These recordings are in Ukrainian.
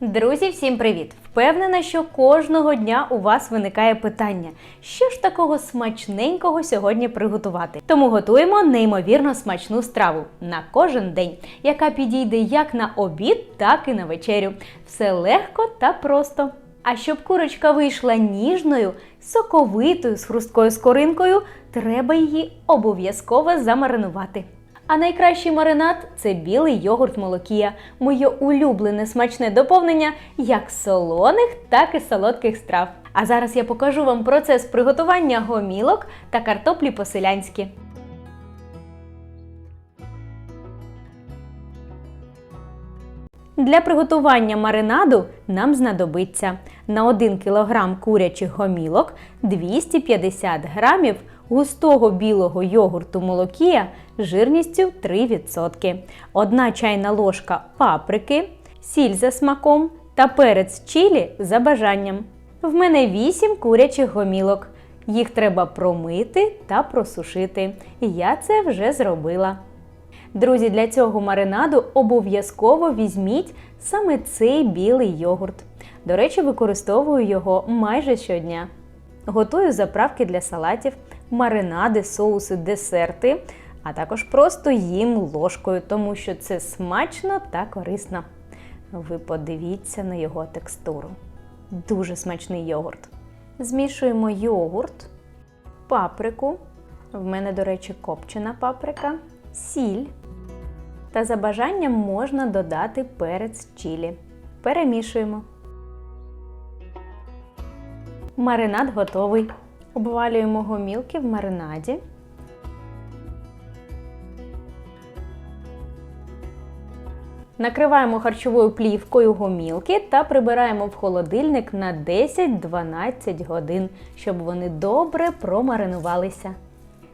Друзі, всім привіт! Впевнена, що кожного дня у вас виникає питання, що ж такого смачненького сьогодні приготувати. Тому готуємо неймовірно смачну страву на кожен день, яка підійде як на обід, так і на вечерю. Все легко та просто. А щоб курочка вийшла ніжною, соковитою з хрусткою скоринкою, треба її обов'язково замаринувати. А найкращий маринад це білий йогурт молокія, моє улюблене смачне доповнення як солоних, так і солодких страв. А зараз я покажу вам процес приготування гомілок та картоплі по-селянськи. Для приготування маринаду нам знадобиться на 1 кг курячих гомілок 250 г густого білого йогурту молокія жирністю 3%, 1 чайна ложка паприки, сіль за смаком та перець чилі за бажанням. В мене 8 курячих гомілок. Їх треба промити та просушити. Я це вже зробила. Друзі, для цього маринаду обов'язково візьміть саме цей білий йогурт. До речі, використовую його майже щодня. Готую заправки для салатів, маринади, соуси, десерти, а також просто їм ложкою, тому що це смачно та корисно. Ви подивіться на його текстуру. Дуже смачний йогурт. Змішуємо йогурт, паприку. В мене, до речі, копчена паприка, сіль. Та за бажанням можна додати перець чилі. Перемішуємо. Маринад готовий. Обвалюємо гомілки в маринаді. Накриваємо харчовою плівкою гомілки та прибираємо в холодильник на 10-12 годин, щоб вони добре промаринувалися.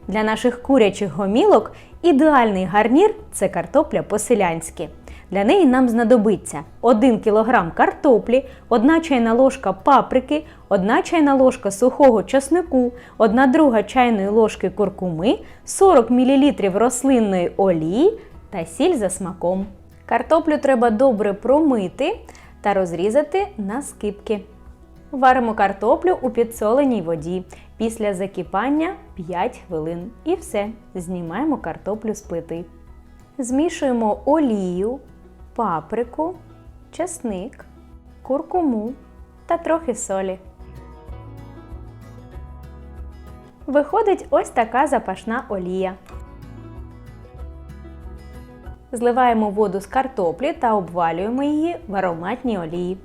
Для наших курячих гомілок ідеальний гарнір це картопля по-селянськи. Для неї нам знадобиться 1 кг картоплі, 1 чайна ложка паприки, 1 чайна ложка сухого часнику, 1 друга чайної ложки куркуми, 40 мл рослинної олії та сіль за смаком. Картоплю треба добре промити та розрізати на скибки. Варимо картоплю у підсоленій воді. Після закипання 5 хвилин. І все. Знімаємо картоплю з плити. Змішуємо олію, паприку, часник, куркуму та трохи солі. Виходить ось така запашна олія. Зливаємо воду з картоплі та обвалюємо її в ароматній олії.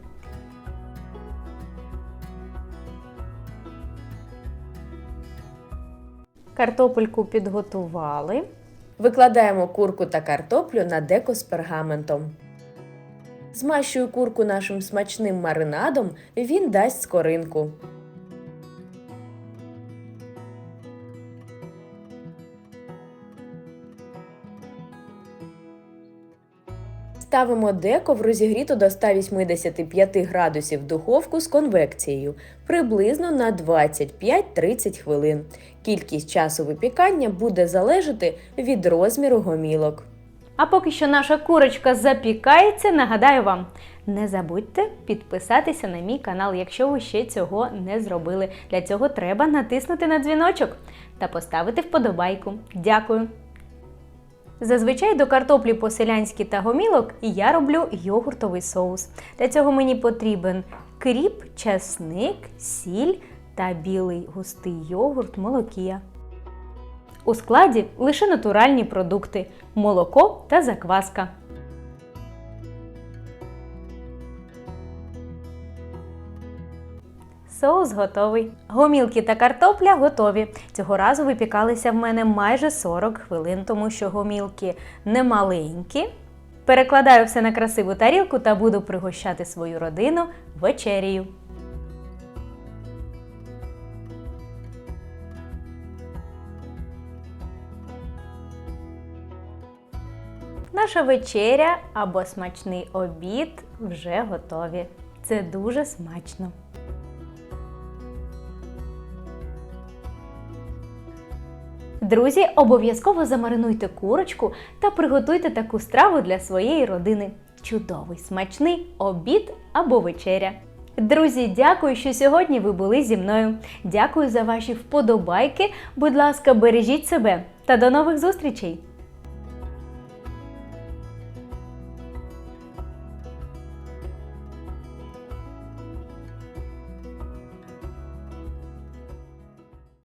Картопельку підготували. Викладаємо курку та картоплю на деко з пергаментом. Змащую курку нашим смачним маринадом, він дасть скоринку. Ставимо деко в розігріту до 185 градусів духовку з конвекцією приблизно на 25-30 хвилин. Кількість часу випікання буде залежати від розміру гомілок. А поки що наша курочка запікається, нагадаю вам, не забудьте підписатися на мій канал, якщо ви ще цього не зробили. Для цього треба натиснути на дзвіночок та поставити вподобайку. Дякую! Зазвичай до картоплі по-селянськи та гомілок я роблю йогуртовий соус. Для цього мені потрібен кріп, часник, сіль та білий густий йогурт молокія. У складі лише натуральні продукти молоко та закваска. Соус готовий. Гомілки та картопля готові. Цього разу випікалися в мене майже 40 хвилин, тому що гомілки не маленькі. Перекладаю все на красиву тарілку та буду пригощати свою родину вечерію. Наша вечеря або смачний обід вже готові. Це дуже смачно. Друзі, обов'язково замаринуйте курочку та приготуйте таку страву для своєї родини. Чудовий смачний обід або вечеря. Друзі, дякую, що сьогодні ви були зі мною. Дякую за ваші вподобайки. Будь ласка, бережіть себе та до нових зустрічей!